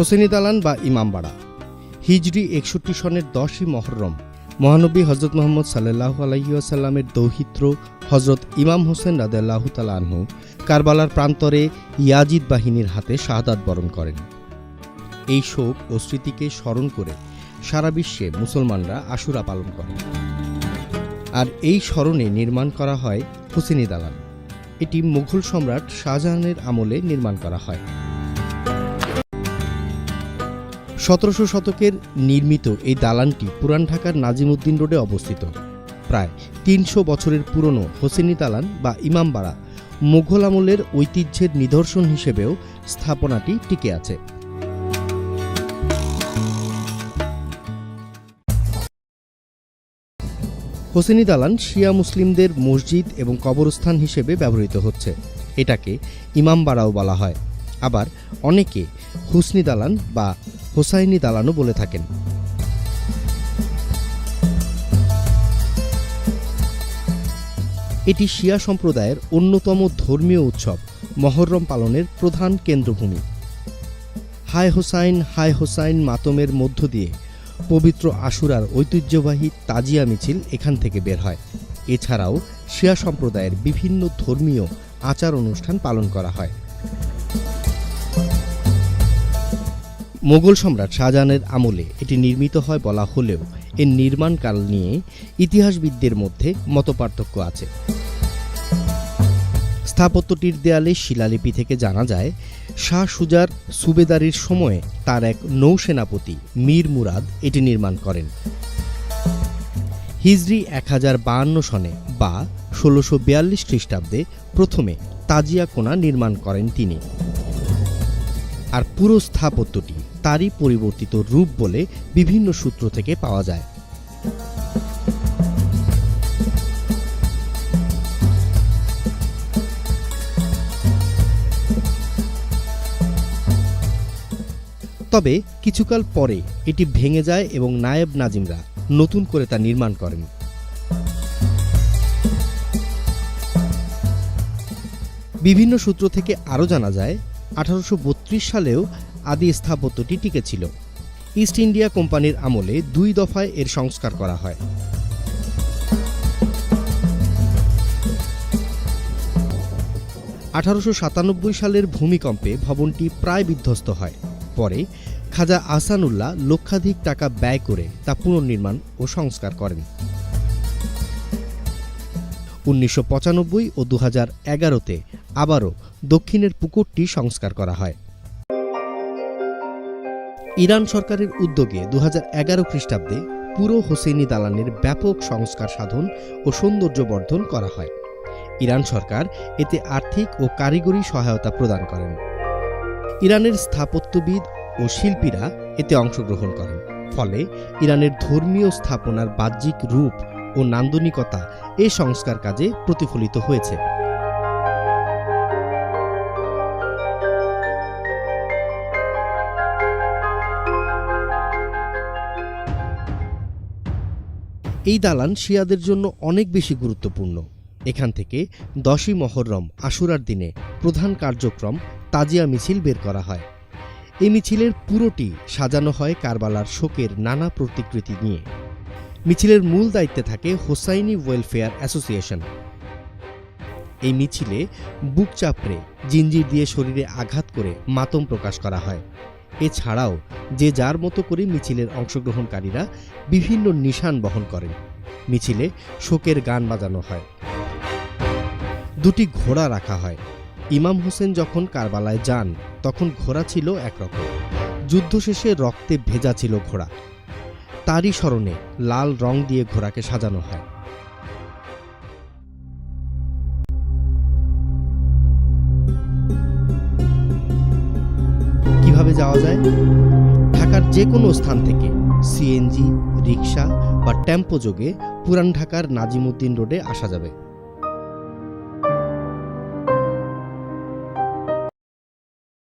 হোসেনি দালান বা ইমামবাড়া হিজরি একষট্টি সনের দশই মহরম। মহানবী হজরত মোহাম্মদ সাল্লাহ আলহিউসাল্লামের দৌহিত্র হজরত ইমাম হোসেন রাদেল্লাহ তালা আনহু কারবালার প্রান্তরে ইয়াজিদ বাহিনীর হাতে শাহাদাত বরণ করেন। এই শোক ও স্মৃতিকে স্মরণ করে সারা বিশ্বে মুসলমানরা আশুরা পালন করেন। আর এই স্মরণে নির্মাণ করা হয় হোসেনি দালান। এটি মুঘল সম্রাট শাহজাহানের আমলে নির্মাণ করা হয়। সতেরোশো শতকের নির্মিত এই দালানটি পুরান ঢাকার নাজিমুদ্দিন রোডে অবস্থিত। প্রায় তিনশো বছরের পুরনো হোসেনি দালান বা ইমামবাড়া মুঘল আমলের ঐতিহ্যের নিদর্শন হিসেবেও স্থাপনাটি টিকে আছে। হোসেনি দালান শিয়া মুসলিমদের মসজিদ এবং কবরস্থান হিসেবে ব্যবহৃত হচ্ছে। এটাকে ইমামবাড়াও বলা হয়। আবার অনেকে হুসনি দালান বা হোসাইনি দালানও বলে থাকেন। এটি শিয়া সম্প্রদায়ের অন্যতম ধর্মীয় উৎসব, মহরম পালনের প্রধান কেন্দ্রভূমি। হায় হোসাইন হায় হোসাইন মাতমের মধ্য দিয়ে পবিত্র আশুরার ঐতিহ্যবাহী তাজিয়া মিছিল এখান থেকে বের হয়। এছাড়াও শিয়া সম্প্রদায়ের বিভিন্ন ধর্মীয় আচার অনুষ্ঠান পালন করা হয়। মোগল সম্রাট শাহজাহানের আমলে এটি নির্মিত হয় বলা হলেও এর নির্মাণকাল নিয়ে ইতিহাসবিদদের মধ্যে মতপার্থক্য আছে। স্থাপত্যটির দেয়ালে শিলালিপি থেকে জানা যায়, শাহ সুজার সুবেদারির সময়ে তার এক নৌসেনাপতি মীর মুরাদ এটি নির্মাণ করেন। হিজরি এক হাজার বাহান্ন সনে বা ষোলোশো বিয়াল্লিশ খ্রিস্টাব্দে প্রথমে তাজিয়া কোনা নির্মাণ করেন তিনি। আর পুরো স্থাপত্যটি তারই পরিবর্তিত রূপ বলে বিভিন্ন সূত্র থেকে পাওয়া যায়। তবে কিছুকাল পরে এটি ভেঙে যায় এবং নায়েব নাজিমরা নতুন করে তা নির্মাণ করেন। বিভিন্ন সূত্র থেকে আরও জানা যায়, আঠারোশো বত্রিশ সালেও আদি স্থাপত্যটি টিকেছিল। ইস্ট ইন্ডিয়া কোম্পানির আমলে দুই দফায় এর সংস্কার করা হয়। আঠারোশো সাতানব্বই সালের ভূমিকম্পে ভবনটি প্রায় বিধ্বস্ত হয়। পরে খাজা আহসানুল্লাহ লক্ষাধিক টাকা ব্যয় করে তা পুনর্নির্মাণ ও সংস্কার করেন। উনিশশো পঁচানব্বই ও দু হাজার আবারও দক্ষিণের পুকুরটি সংস্কার করা হয়। ইরান সরকারের উদ্যোগে দু এগারো খ্রিস্টাব্দে পুরো হোসেনি দালানের ব্যাপক সংস্কার সাধন ও সৌন্দর্যবর্ধন করা হয়। ইরান সরকার এতে আর্থিক ও কারিগরি সহায়তা প্রদান করেন। ইরানের স্থাপত্যবিদ ও শিল্পীরা এতে অংশগ্রহণ করেন। ফলে ইরানের ধর্মীয় স্থাপনার বাহ্যিক রূপ ও নান্দনিকতা এ সংস্কার কাজে প্রতিফলিত হয়েছে। এই দালান শিয়াদের জন্য অনেক বেশি গুরুত্বপূর্ণ। এখান থেকে দশই মহরম আশুরার দিনে প্রধান কার্যক্রম তাজিয়া মিছিল বের করা হয়। এই মিছিলের পুরোটি সাজানো হয় কারবালার শোকের নানা প্রতিকৃতি নিয়ে। মিছিলের মূল দায়িত্বে থাকে হোসাইনি ওয়েলফেয়ার অ্যাসোসিয়েশন। এই মিছিলে বুক চাপড়ে, জিঞ্জির দিয়ে শরীরে আঘাত করে মাতম প্রকাশ করা হয়। এছাড়াও যে যার মতো করে মিছিলের অংশগ্রহণকারীরা বিভিন্ন নিশান বহন করেন। মিছিলে শোকের গান বাজানো হয়। দুটি ঘোড়া রাখা হয়। ইমাম হোসেন যখন কারবালায় যান, তখন ঘোড়া ছিল একরকম। যুদ্ধ শেষে রক্তে ভেজা ছিল ঘোড়া। তারই স্মরণে লাল রং দিয়ে ঘোড়াকে সাজানো হয়। কীভাবে যাওয়া যায়। ঢাকার যে কোনো স্থান থেকে সিএনজি রিক্সা বা টেম্পো যোগে পুরান ঢাকার নাজিমুদ্দিন রোডে আসা যাবে।